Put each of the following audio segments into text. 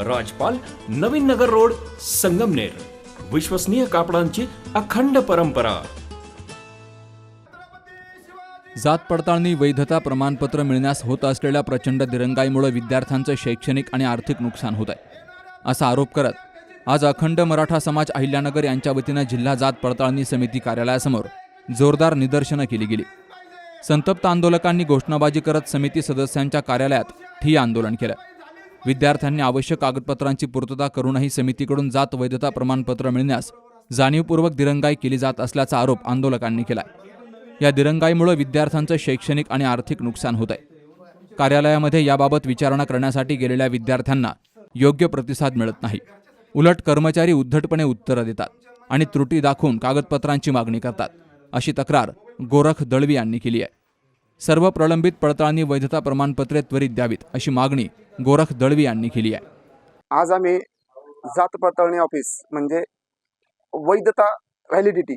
राजपाल Navin Nagar road Sangamner. विश्वसनीय कापडांची अखंड परंपरा. जात पडताळणी वैधता प्रमाणपत्र मिळण्यास होत असलेल्या प्रचंड दिरंगाईमुळे विद्यार्थ्यांचं शैक्षणिक आणि आर्थिक नुकसान होत आहे. असा आरोप करत आज अखंड मराठा समाज अहिल्यानगर यांच्या वतीनं जिल्हा जात पडताळणी समिती कार्यालयासमोर जोरदार निदर्शनं केली गेली. संतप्त आंदोलकांनी घोषणाबाजी करत समिती सदस्यांच्या कार्यालयात ठिय्या आंदोलन केलं. विद्यार्थ्यांनी आवश्यक कागदपत्रांची पूर्तता करूनही समितीकडून जात वैधता प्रमाणपत्र मिळण्यास जाणीवपूर्वक दिरंगाई केली जात असल्याचा आरोप आंदोलकांनी केला या दिरंगाईमुळे विद्यार्थ्यांचं शैक्षणिक आणि आर्थिक नुकसान होत आहे कार्यालयामध्ये याबाबत विचारणा करण्यासाठी गेलेल्या विद्यार्थ्यांना योग्य प्रतिसाद मिळत नाही. उलट कर्मचारी उद्धटपणे उत्तरं देतात आणि त्रुटी दाखवून कागदपत्रांची मागणी करतात अशी तक्रार गोरख दळवी यांनी केली आहे. सर्व प्रलंबित पडताळणी वैधता प्रमाणपत्रे त्वरित द्यावीत अशी मागणी गोरख दळवी यांनी केली आहे. आज आम्ही जात पडताळणी ऑफिस म्हणजे वैधता व्हॅलिडिटी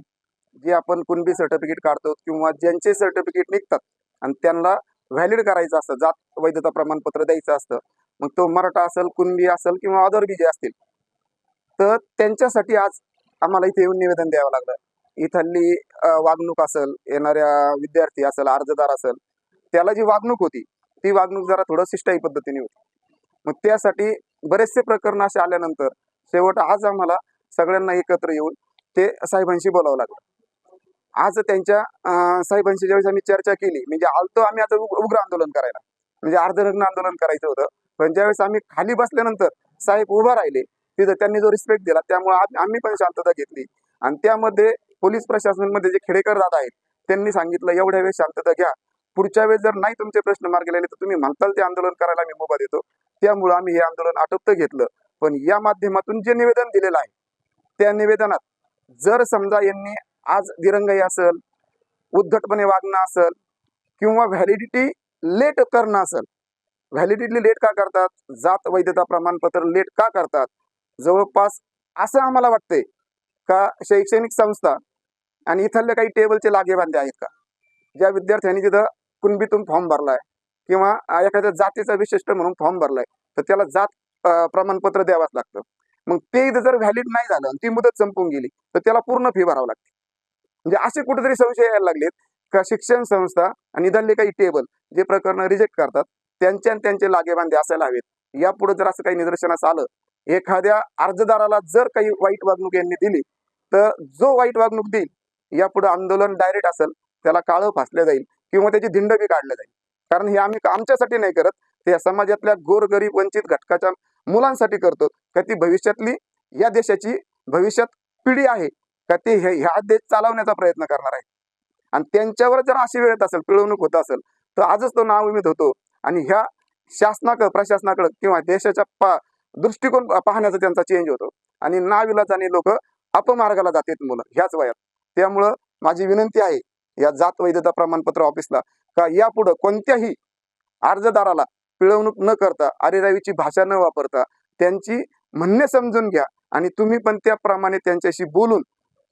जे आपण कुणबी सर्टिफिकेट काढतो किंवा ज्यांचे सर्टिफिकेट निघतात आणि त्यांना व्हॅलिड करायचं असतं जात वैधता प्रमाणपत्र द्यायचं असतं मग तो मराठा असेल कुणबी असेल किंवा अदर बी जे असतील तर त्यांच्यासाठी आज आम्हाला इथे येऊन निवेदन द्यावं लागलं. इथली वागणूक असेल येणाऱ्या विद्यार्थी असेल अर्जदार असेल त्याला जी वागणूक होती ती वागणूक जरा थोडं शिष्टाई पद्धतीने होती. मग त्यासाठी बरेचसे प्रकरण असे आल्यानंतर शेवट आज आम्हाला सगळ्यांना एकत्र येऊन ते साहेबांशी बोलावं लागलं. आज त्यांच्या साहेबांशी ज्यावेळेस आम्ही चर्चा केली म्हणजे आलतो आम्ही आता उग्र आंदोलन करायला. म्हणजे अर्धनग्न आंदोलन करायचं होतं. पण ज्यावेळेस आम्ही खाली बसल्यानंतर साहेब उभा राहिले तिथं त्यांनी जो रिस्पेक्ट दिला त्यामुळे आम्ही पण शांतता घेतली. आणि त्यामध्ये पोलीस प्रशासनामध्ये जे खेडेकर दादा आहेत त्यांनी सांगितलं एवढ्या वेळ शांतता घ्या. पुढच्या वेळेस जर नाही तुमचे प्रश्न मार्गी लागले तर तुम्ही म्हणताल ते आंदोलन करायला मी मुभा देतो. त्यामुळं आम्ही हे आंदोलन आटोपतं घेतलं. पण या माध्यमातून जे निवेदन दिलेलं आहे त्या निवेदनात जर समजा यांनी आज दिरंगाई असेल उद्धटपणे वागणं असेल किंवा व्हॅलिडिटी लेट करणं असेल व्हॅलिडिटी लेट का करतात? जात वैधता प्रमाणपत्र लेट का करतात? जवळपास असं आम्हाला वाटतंय. का शैक्षणिक संस्था आणि इथल्या काही टेबलचे लागेबांधे आहेत का? ज्या विद्यार्थ्यांनी तिथं कुणबीतून फॉर्म भरलाय किंवा एखाद्या जातीचा विशिष्ट म्हणून फॉर्म भरलाय तर त्याला जात प्रमाणपत्र द्यावंच लागतं. मग ते इथं जर व्हॅलिड नाही झालं आणि ती मुदत संपून गेली तर त्याला पूर्ण फी भरावं लागते. म्हणजे असे कुठेतरी संशय यायला लागलेत का शिक्षण संस्था आणि इथले काही टेबल जे प्रकरण रिजेक्ट करतात त्यांच्या आणि त्यांचे लागेबांधे असायला हवेत. यापुढे जर असं काही निदर्शनास आलं एखाद्या अर्जदाराला जर काही वाईट वागणूक यांनी दिली तर जो वाईट वागणूक देईल यापुढे आंदोलन डायरेक्ट असेल त्याला काळं फासलं जाईल. किंवा त्याची धिंड बी काढलं जाईल. कारण हे आम्ही आमच्यासाठी नाही करत ते या समाजातल्या गोरगरीब वंचित घटकाच्या मुलांसाठी करतो. का ती भविष्यातली या देशाची भविष्यात पिढी आहे का ते हे- ह्या देश चालवण्याचा प्रयत्न करणार आहे. आणि त्यांच्यावर जर अशी वेळ येत असेल पिळवणूक होत असेल तर आजच तो नाव होतो. आणि ह्या शासनाकडं प्रशासनाकडं किंवा देशाच्या पा दृष्टिकोन पाहण्याचा त्यांचा चेंज होतो. आणि नाविलाजाने लोक अपमार्गाला जातात मुलं ह्याच वयात. त्यामुळं माझी विनंती आहे या जात वैधता प्रमाणपत्र ऑफिसला का यापुढं कोणत्याही अर्जदाराला पिळवणूक न करता अरेरावीची भाषा न वापरता त्यांची म्हणणे समजून घ्या आणि तुम्ही पण त्याप्रमाणे त्यांच्याशी बोलून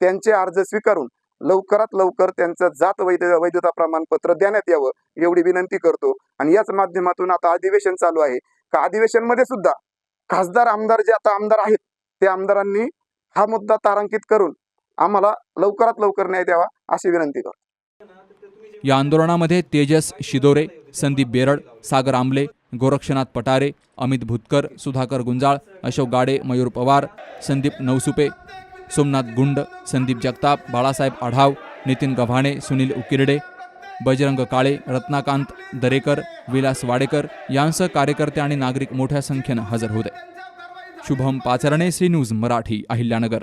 त्यांचे अर्ज स्वीकारून लवकरात लवकर त्यांचं जात वैध वैधता प्रमाणपत्र देण्यात यावं एवढी विनंती करतो. आणि याच माध्यमातून आता अधिवेशन चालू आहे. का अधिवेशनमध्ये सुद्धा खासदार आमदार जे आता आमदार आहेत त्या आमदारांनी हा मुद्दा तारांकित करून आम्हाला लवकरात लवकर न्याय द्यावा अशी विनंती करतो. या आंदोलनामध्ये तेजस शिदोरे संदीप बेरड सागर आंबले गोरक्षनाथ पटारे अमित भुतकर सुधाकर गुंजाळ अशोक गाडे मयूर पवार संदीप नवसुपे सोमनाथ गुंड संदीप जगताप बाळासाहेब आढाव नितीन गव्हाणे सुनील उकिरडे बजरंग काळे रत्नाकांत दरेकर विलास वाडेकर यांसह कार्यकर्ते आणि नागरिक मोठ्या संख्येनं हजर होते. Shubham Pacharne C news Marathi Ahilyanagar.